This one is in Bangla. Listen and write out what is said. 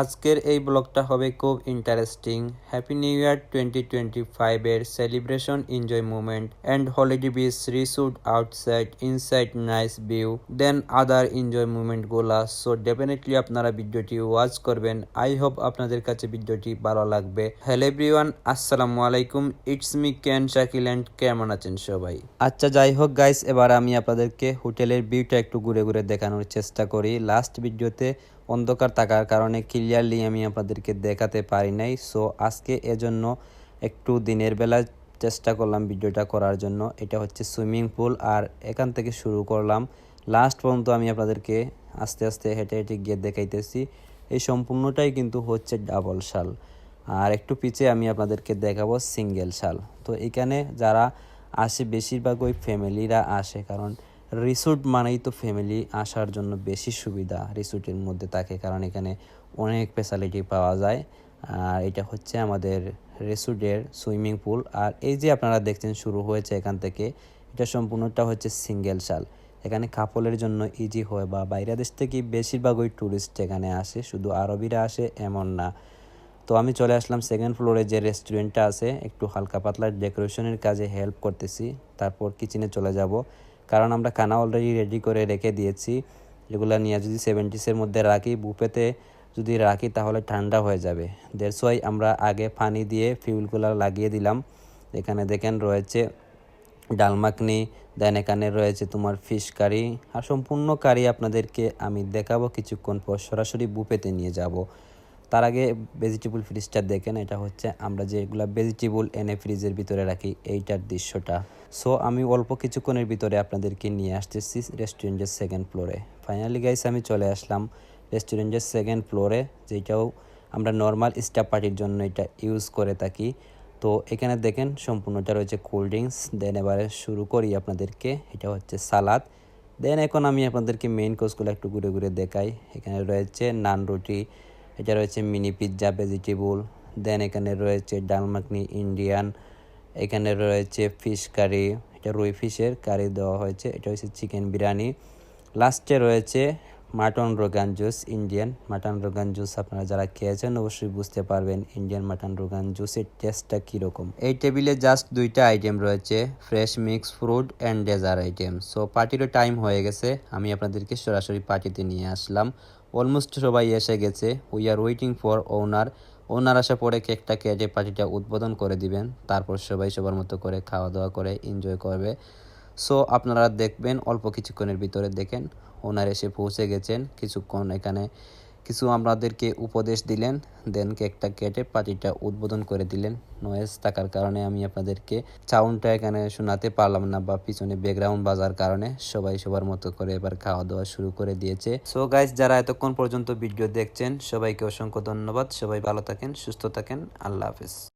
আজকের এই ব্লগটা হবে খুব interesting happy new year twenty twenty ফাইভের celebration enjoy movement and holiday beach resort outside inside nice view then other enjoy মুভমেন্টগুলা so definitely আপনারা ভিডিওটি ওয়াচ করবেন। আই হোপ আপনাদের কাছে ভিডিওটি ভালো লাগবে। হ্যালো এভরিওয়ান আসসালামু আলাইকুম। ইটস মি ক্যান শাকিল অ্যান্ড কেমন আছেন সবাই? আচ্ছা যাই হোক গাইস এবার আমি আপনাদেরকে হোটেলের ভিউটা একটু ঘুরে ঘুরে দেখানোর চেষ্টা করি। লাস্ট ভিডিওতে অন্ধকার থাকার কারণে ক্লিয়ারলি আমি আপনাদেরকে দেখাতে পারি নাই। সো আজকে এজন্য একটু দিনের বেলা চেষ্টা করলাম ভিডিওটা করার জন্য। এটা হচ্ছে সুইমিং পুল আর এখান থেকে শুরু করলাম। লাস্ট পর্যন্ত আমি আপনাদেরকে আস্তে আস্তে হেঁটে হেঁটে গিয়ে দেখাইতেছি। এই সম্পূর্ণটাই কিন্তু হচ্ছে ডাবল শাল। আর একটু পিছে আমি আপনাদেরকে দেখাবো সিঙ্গেল শাল। তো এখানে যারা আসে বেশিরভাগ ওই ফ্যামিলিরা আসে। কারণ রিসোর্ট মানেই তো ফ্যামিলি আসার জন্য বেশি সুবিধা রিসোর্টের মধ্যে থাকে, কারণ এখানে অনেক ফ্যাসিলিটি পাওয়া যায়। আর এটা হচ্ছে আমাদের রিসোর্টের সুইমিং পুল। আর এই যে আপনারা দেখছেন শুরু হয়েছে এখান থেকে, এটা সম্পূর্ণটা হচ্ছে সিঙ্গেল শাল এখানে কাপলের জন্য ইজি হয় বা বাইরের দেশ থেকে বেশিরভাগ ওই ট্যুরিস্ট এখানে আসে, শুধু আরবিরা আসে এমন না। তো আমি চলে আসলাম সেকেন্ড ফ্লোরে যে রেস্টুরেন্টটা আছে, একটু হালকা পাতলা ডেকোরেশনের কাজে হেল্প করতেছি। তারপর কিচেনে চলে যাব। কারণ আমরা খানা অলরেডি রেডি করে রেখে দিয়েছি। এগুলো নিয়ে যদি সেভেন্টিসের মধ্যে রাখি বুফেতে যদি রাখি তাহলে ঠান্ডা হয়ে যাবে। দেড় ওয়াই আমরা আগে পানি দিয়ে ফিউলগুলো লাগিয়ে দিলাম। এখানে দেখেন রয়েছে ডাল মাখনি, দেন এখানে রয়েছে তোমার ফিশ কারি আর সম্পূর্ণ কারি আপনাদেরকে আমি দেখাবো কিছুক্ষণ পর। সরাসরি বুফেতে নিয়ে যাব। তার আগে ভেজিটেবল ফ্রিজটা দেখেন এটা হচ্ছে আমরা যেগুলো ভেজিটেবল এনে ফ্রিজের ভিতরে রাখি, এইটার দৃশ্যটা। সো আমি অল্প কিছুক্ষণের ভিতরে আপনাদেরকে নিয়ে আসতেছি রেস্টুরেন্টের সেকেন্ড ফ্লোরে ফাইনালি গাইস আমি চলে আসলাম রেস্টুরেন্টের সেকেন্ড ফ্লোরে যেটাও আমরা নর্মাল স্টাফ পার্টির জন্য এটা ইউজ করে থাকি। তো, এখানে দেখেন সম্পূর্ণটা রয়েছে কোল্ড ড্রিঙ্কস দেন এবারে শুরু করি আপনাদেরকে, এটা হচ্ছে সালাদ। দেন এখন আমি আপনাদেরকে মেইন কোর্সগুলো একটু ঘুরে ঘুরে দেখাই। এখানে রয়েছে নান রুটি এটা রয়েছে মিনি পিৎজা ভেজিটেবল দেন এখানে রয়েছে ডাল মাখনি ইন্ডিয়ান এখানে রয়েছে ফিশ কারি এটা রুই ফিশের কারি দেওয়া হয়েছে, এটা হচ্ছে চিকেন বিরিয়ানি। লাস্টে রয়েছে mutton rogan josh Indian mutton rogan josh আপনারা যারা খেয়েছেন অবশ্যই বুঝতে পারবেন ইন্ডিয়ান মাটন রোগান জুসের টেস্টটা কীরকম। এই টেবিলে জাস্ট দুইটা আইটেম রয়েছে fresh mix fruit and dessert item so পার্টিরও time হয়ে গেছে, আমি আপনাদেরকে সরাসরি পার্টিতে নিয়ে আসলাম। অলমোস্ট সবাই এসে গেছে উই আর ওয়েটিং ফর ওনার ওনার আসা পরে কেকটা কেটে পার্টিটা উদ্বোধন করে দিবেন, তারপর সবাই সবার মতো করে খাওয়া দাওয়া করে এনজয় করবে। সো আপনারা দেখবেন, অল্প কিছুক্ষণের ভিতরে দেখেন, ওনার এসে পৌঁছে গেছেন। কিছুক্ষণ এখানে কিছু আমাদেরকে উপদেশ দিলেন। দেন কেকটা কেটে পার্টিটা উদ্বোধন করে দিলেন। নয়েজ থাকার কারণে আমি আপনাদেরকে সাউন্ডটা এখানে শোনাতে পারলাম না বা পিছনে ব্যাকগ্রাউন্ড বাজার কারণে সবাই সবার মতো করে এবার খাওয়া দাওয়া শুরু করে দিয়েছে। সো গাইজ যারা এতক্ষণ পর্যন্ত ভিডিও দেখছেন, সবাইকে অসংখ্য ধন্যবাদ। সবাই ভালো থাকেন, সুস্থ থাকেন। আল্লাহ হাফেজ।